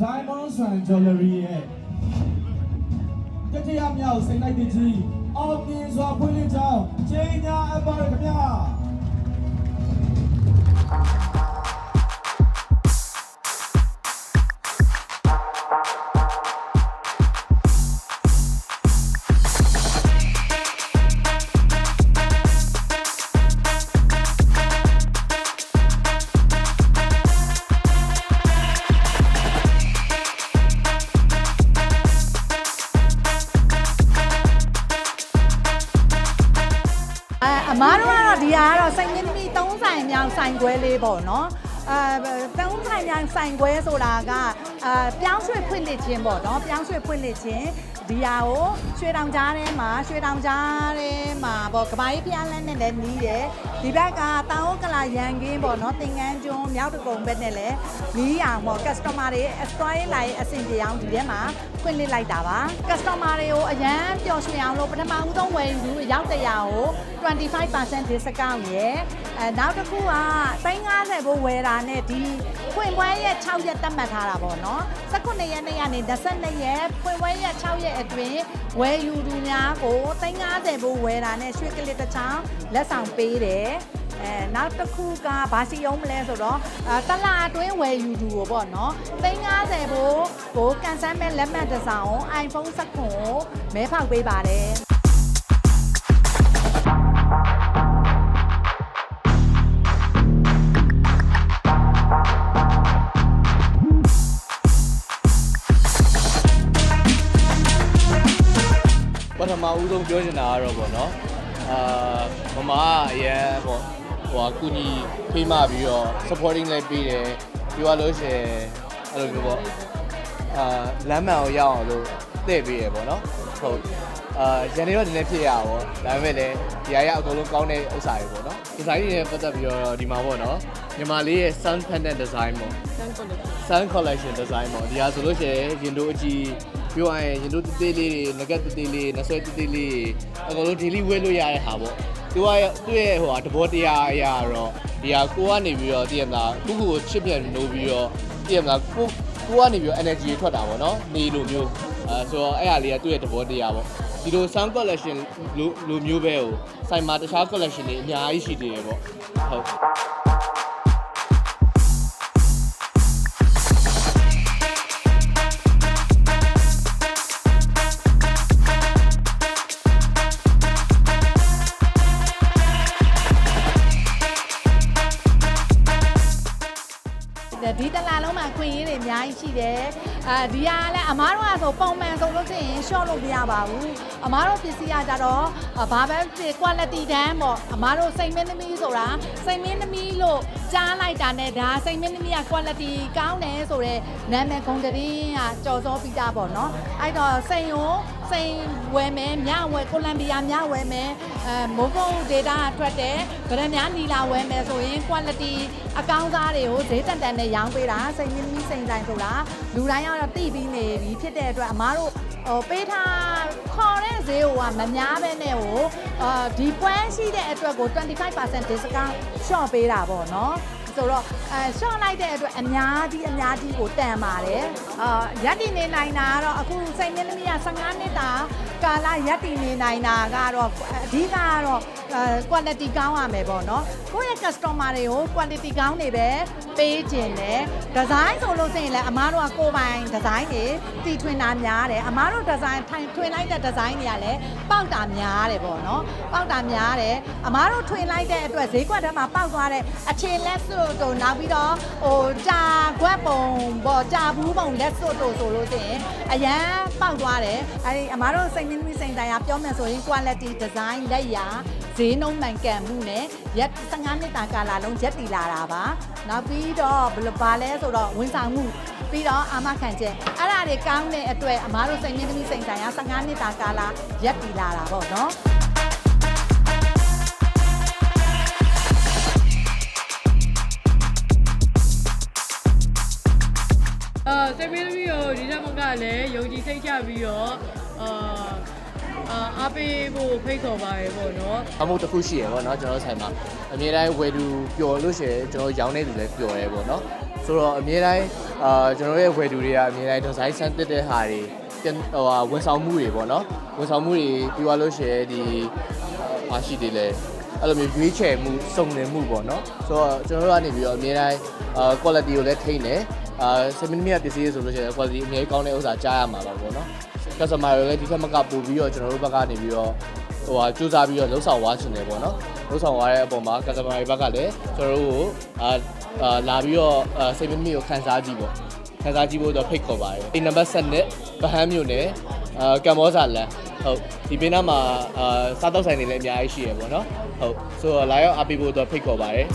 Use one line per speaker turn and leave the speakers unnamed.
Diamond Sun Jewelry ရဲ့တတိယမြောက်စိန်လိုက်တကြီးအောင်မြင်စွာဖွင့်လှစ်ကြောင်းချိန်ညာအပ်ပါရခင်ဗျာ
အဲအမားတို့ကတော့ဒီဟာကတော့စိတ်မင်းသမီး၃ဆိုင်မြောင်ဆိုင်ခွဲလေးပေါ့နော်အဲသုံးဆိုင်မြောင်ဆိုင်ခွဲဆိုတာကအာပြောင်းရွှေ့ဖွင့်လှစ်ခြင်းပေါ့နော်ပြောင်းရွှေ့ဖွင့်လှစ်ခြင်းဒီဟာကိုရွှေတောင်ကြားထဲမှာရွှေတောင်ကြားထဲမှာပေါ့ကဘာကြီးဖျားလန်းနဲ့လည်းနီးတယ် ဒီဘက်ကတာဝကလာရန်ကင်းပေါ့နော်သင်္ကန်းကျွန်းမြောက်တကုံဘက်နဲ့လည်းနီးအောင်ပေါ့ customer တွေ store လိုက်အဆင်ပြေအောင်ဒီထဲမှာဖွင့်လှစ်လိုက်တာပါ customer တွေကိုအရန်ပျော်ရွှင်အောင်လို့ပထမဦးဆုံးဝယ်ယူရောက်တဲ့ရာကို25% discount ရယ်အဲနောက်တစ်ခုက350ဘိုးဝယ်တာနဲ့ဒီဖွင့်ပွဲရဲ့6ရက်သတ်မှတ်ထားတာပေါ့နော်19ရက်နေ့ကနေ22ရက်ဖွင့်ပွဲရဲ့6ရက်အတွင်း ဝယ်ယူသူများကို350ဘိုးဝယ်တာနဲ့ရွှေကလစ်တစ်ချောင်းလက်ဆောင်ပေးတယ်အဲနောက်တစ်ခုကဘာစီအောင်မလဲဆိုတော့အဲတလာအတွင်းဝယ်ယူသူကိုပေါ့နော်350ဘိုးကိုကန်ဆယ်မဲ့လက်မှတ်တစ်စောင် iPhone 16ကိုမဲဖောက်ပေးပါတယ်
ပထမဦးဆုံးပြောချင်တာကတော့ပေါ့နော်အာမမကအရင်ပေါ့ဟိုအကူညီဖေးမပြီးတော့ supporting လည်းပေးတယ်ပြီးသွားလို့ရှိရင်အဲ့လိုမျိုးပေါ့အာလမ်းမှန်ကိုရောက်အောင်လို့တည့်ပေးရပေါ့နော်ဟုတ်အာရန်နေတော့ဒီနေ့ဖြစ်ရပါပေါ့ဒါပေမဲ့လည်းဒီအရာအကုန်လုံးကောင်းတဲ့ဥစ္စာတွေပေါ့နော်ဒီဇိုင်းတွေနဲ့ပတ်သက်ပြီးတော့ဒီမှာပေါ့နော် ညီမလေးရဲ့ sun pendant design ပေါ့ sun collection design ပေါ့ဒီဟာဆိုလို့ရှိရင်ရင်တို့အကြီးပြောရရင်ရင်တို့တေးသေးလေးတွေငကက်တေးသေးလေးနဆွဲတေးသေးလေးအကုန်လုံး daily ဝယ်လို့ရတဲ့ဟာပေါ့သူကသူ့ရဲ့ဟိုဟာတဘောတရားအရာတော့ဒီဟာကိုကနေပြီးတော့တည်ရမလားခုခုကိုချစ်ပြန်လို့ပြီးတော့တည်ရမလားကိုကိုကနေပြီးတော့ energy ထွက်တာပေါ့နော်နေလိုမျိုးအဲဆိုတော့အဲ့ဟာလေးကသူ့ရဲ့တဘောတရားပေါ့ဒီလို sound collection လိုလိုမျိုးပဲဟိုစိုင်မှာတခြား collection တွေအများကြီးရှိသေးတယ်ပေါ့ဟုတ်
ဒီတလာလုံးမှာခွင့်ရင်းတွေအများကြီးရှိတယ်အဲဒီဟာလည်းအမားတို့ကဆိုပုံမှန်ဆိုလို့ရှိရင် short လို့မရပါဘူးအမားတို့ပစ္စည်းကကြတော့ဘာပဲဖြစ် quality တန်းပေါ့အမားတို့စိတ်မင်းသမီးဆိုတာစိတ်မင်းသမီးလို့ကြားလိုက်တာနဲ့ဒါစိတ်မင်းသမီးက quality ကောင်းတယ်ဆိုတော့နာမည်ဂုဏ်သတင်းကကြော်စောပြီးသားပေါ့နော်အဲ့တော့စိန်ရော စိန်ဝယ်မယ်မြဝယ်ကိုလံဘီယာမြဝယ်မယ်အဲမိုးကုတ် data ထွက်တယ်ဗရမများနီလာဝယ်မယ်ဆိုရင် quality အကောင်းစားတွေကိုဈေးတန်တန်နဲ့ရောင်းပေးတာစိန်မင်းသမီးစိန်ဆိုင်ဆိုတာလူတိုင်းကတော့သိပြီးနေပြီဖြစ်တဲ့အတွက်အမားတို့ဟိုပေးထားခေါ်တဲ့ဈေးကမများပဲနဲ့ဟိုအာဒီပွဲရှိတဲ့အတွက်ကို25% discount ရှော့ပေးတာပေါ့နော် ဆိုတော့အဲရှော့လိုက်တဲ့အတွက်အများကြီးအများကြီးကိုတန်ပါတယ်အာရက်တည်နေနိုင်တာကတော့အခုစိတ်မင်းသမီးက15နှစ်တာကာလရက်တည်နေနိုင်တာကတော့အဓိကကတော့အဲ quality ကောင်းရမယ်ပေါ့နော်ကိုယ့်ရဲ့ customer တွေကို quality ကောင်းနေပဲပေးခြင်းတယ် design ဆိုလို့ရှိရင်လည်းအမားတို့ကကိုယ်ပိုင် design တွေတီထွင်တာများတယ်အမားတို့ design ထိုင်ထွင်လိုက်တဲ့ design တွေကလည်းပေါက်တာများတယ်ပေါ့နော်ပေါက်တာများတယ်အမားတို့ထွင်လိုက်တဲ့အတွက်ဈေးကွက်ထဲမှာပေါက်သွားတဲ့အခြေလက်စွပ်တို့နောက်ပြီးတော့ဟိုကြာကွက်ပုံပေါ့ကြာဘူးပုံလက်စွပ်တို့ဆိုလို့ရှိရင်အရန်ပေါက်သွားတယ်အဲဒီအမားတို့စိတ်မင်းမီစိန်တိုင်းကပြောမယ်ဆိုရင် quality design လက်ရာဈေးနှုန်းမှန်ကန်မှုနဲ့ရက်15နှစ်တာကာလလုံးရက်တည်လာတာပါနောက်ပြီးတော့ဘယ်လိုပါလဲဆိုတော့ဝန်ဆောင်မှုပြီးတော့အာမခံချက်အဲ့ဒါတွေကောင်းတဲ့အတွက်အမားတို့စိတ်မင်းသမီးစိန်တိုင်းက15နှစ်တာကာလရက်တည်လာတာပေါ့နော်
စိတ်မင်းသမီးကိုဒီထက်မကလည်းယုံကြည်စိတ်ချပြီးတော့အာအာအားပေးဖို့ဖိတ်ခေါ်ပါရပေါ့နော်
အမှုတစ်ခုရှိရယ်ပေါ့နော်ကျွန်တော်တို့ဆိုင်မှာအမြဲတမ်းဝယ်သူပျော်လို့ရှိရင်ကျွန်တော်ရောင်းနေသူလည်းပျော်ရဲပေါ့နော်ဆိုဆိုတော့အများတိုင်းအာကျွန်တော်တို့ရဲ့ဝယ်သူတွေကအများတိုင်းဒီဇိုင်းဆန်းတက်တဲ့ဟာတွေပြန်ဟိုဟာဝန်ဆောင်မှုတွေပေါ့နော်ဝန်ဆောင်မှုတွေပြီးသွားလို့ရှိရင်ဒီအာရှိတယ်လေအဲ့လိုမျိုးရွေးချယ်မှုစုံလင်မှုပေါ့နော်ဆိုတော့ကျွန်တော်တို့ကနေပြီးတော့အများတိုင်းအာ quality ကိုလည်းထိန်းတယ် အာ7 minute ပစ္စည်းတွေဆိုလို့ရှိရင် quality အများကြီးကောင်းတဲ့ဥစ္စာကြားရမှာပါပေါ့နော် customer တွေလည်းဒီထက်မကပို့ပြီးတော့ကျွန်တော်တို့ဘက်ကနေပြီးတော့ဟိုဟာစူးစမ်းပြီးတော့လှုပ်ဆောင်သွားချင်တယ်ပေါ့နော်လှုပ်ဆောင်သွားတဲ့အပေါ်မှာ customer တွေဘက်ကလည်းကျွန်တော်တို့ကိုအာအာလာပြီးတော့အာစိတ်မမိကိုခန်းစားကြည့်ပေါ့ခန်းစားကြည့်ဖို့တော့ဖိတ်ခေါ်ပါတယ်ဒီနံပါတ်7နဲ့ဗဟန်းမြို့နယ်အာကမ္ဘောဇာလန်ဟုတ်ဒီဘေးနားမှာအာစားတောက်ဆိုင်တွေလည်းအများကြီးရှိရပေါ့နော်ဟုတ်ဆိုတော့လာရောက်အားပေးဖို့တော့ဖိတ်ခေါ်ပါတယ်